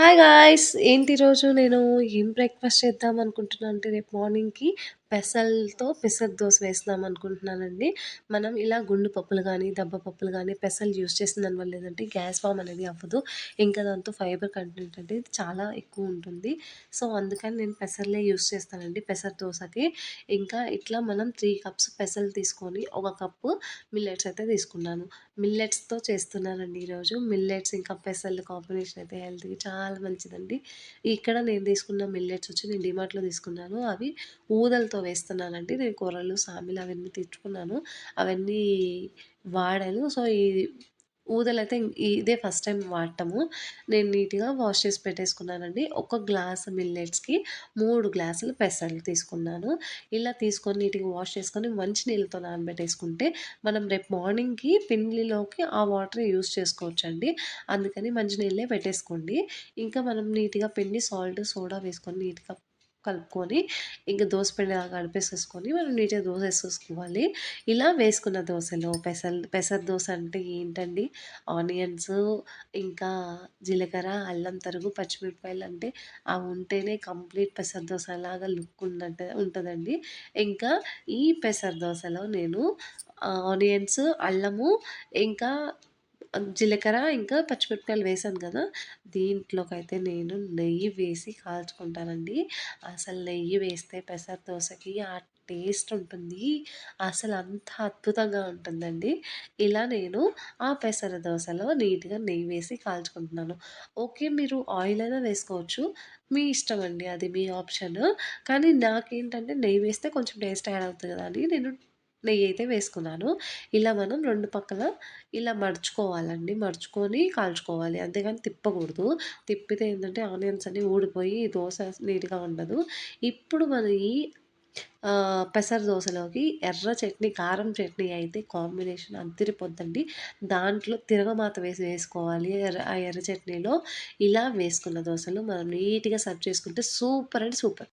Hi guys ఏంటి రోజు? నేను ఏం బ్రేక్ఫాస్ట్ చేద్దాం అనుకుంటున్నాను అంటే రేపు మార్నింగ్కి పెసల్తో పెసర దోశ వేస్తున్నాం అనుకుంటున్నానండి. మనం ఇలా గుండు పప్పులు కానీ దెబ్బ పప్పులు కానీ పెసలు యూస్ చేసిన దానివల్ల ఏంటంటే గ్యాస్ ఫామ్ అనేది అవ్వదు. ఇంకా దాంతో ఫైబర్ కంటెంట్ అనేది చాలా ఎక్కువ ఉంటుంది. సో అందుకని నేను పెసర్లే యూస్ చేస్తానండి పెసర దోశకి. ఇంకా ఇట్లా మనం త్రీ కప్స్ పెసలు తీసుకొని ఒక కప్పు మిల్లెట్స్ అయితే తీసుకున్నాను. మిల్లెట్స్తో చేస్తున్నానండి ఈరోజు. మిల్లెట్స్ ఇంకా పెసల్ కాంబినేషన్ అయితే హెల్త్కి చాలా మంచిదండి. ఇక్కడ నేను తీసుకున్న మిల్లెట్స్ వచ్చి నేను డిమార్ట్లో తీసుకున్నాను. అవి ఊదలతో వేస్తున్నానండి. నేను కూరలు సామిలు అవన్నీ తెచ్చుకున్నాను. అవన్నీ వాడాను. సో ఈ ఊదలైతే ఇదే ఫస్ట్ టైం వాడటము. నేను నీట్గా వాష్ చేసి పెట్టేసుకున్నానండి. ఒక గ్లాస్ మిల్లెట్స్కి మూడు గ్లాసులు పెసలు తీసుకున్నాను. ఇలా తీసుకొని నీట్గా వాష్ చేసుకొని మంచి నీళ్ళతో నానబెట్టేసుకుంటే మనం రేపు మార్నింగ్కి పిండిలోకి ఆ వాటర్ యూస్ చేసుకోవచ్చండి. అందుకని మంచి నీళ్ళే పెట్టేసుకోండి. ఇంకా మనం నీట్గా పిండి సాల్ట్ సోడా వేసుకొని నీట్గా కలుపుకొని ఇంకా దోశ పిండి కలిపేసేసుకొని మనం నీట్గా దోశ వేసేసుకోవాలి. ఇలా వేసుకున్న దోశలో పెసర పెసర దోశ అంటే ఏంటండి? ఆనియన్స్ ఇంకా జీలకర్ర అల్లం తరుగు పచ్చిమిరపకాయలు అంటే అవి ఉంటేనే కంప్లీట్ పెసర దోశ లాగా లుక్ ఉన్నట్టు ఉంటుందండి. ఇంకా ఈ పెసర దోశలో నేను ఆనియన్స్ అల్లము ఇంకా జీలకర్ర ఇంకా పచ్చిమిరపకాయలు వేసాను కదా! దీంట్లోకైతే నేను నెయ్యి వేసి కాల్చుకుంటానండి. అసలు నెయ్యి వేస్తే పెసర దోశకి ఆ టేస్ట్ ఉంటుంది. అసలు అంత అద్భుతంగా ఉంటుందండి. ఇలా నేను ఆ పెసర దోశలో నీట్గా నెయ్యి వేసి కాల్చుకుంటున్నాను. ఓకే మీరు ఆయిల్ అయినా వేసుకోవచ్చు. మీ ఇష్టం అండి అది మీ ఆప్షన్. కానీ నాకేంటంటే నెయ్యి వేస్తే కొంచెం టేస్ట్ యాడ్ అవుతుంది కదా అని నేను నెయ్యి అయితే వేసుకున్నాను. ఇలా మనం రెండు పక్కల ఇలా మడుచుకోవాలండి మడుచుకొని కాల్చుకోవాలి. అంతేగాని తిప్పకూడదు. తిప్పితే ఏంటంటే ఆనియన్స్ అన్నీ ఊడిపోయి దోశ నీట్గా ఉండదు. ఇప్పుడు మన ఈ పెసర దోశలోకి ఎర్ర చట్నీ కారం చట్నీ అయితే కాంబినేషన్ అంతిరిపోద్దండి దాంట్లో తిరగమాత వేసి వేసుకోవాలి. ఎర్ర ఆ ఎర్ర చట్నీలో ఇలా వేసుకున్న దోశలు మనం నీట్గా సర్వ్ చేసుకుంటే సూపర్ అండ్ సూపర్.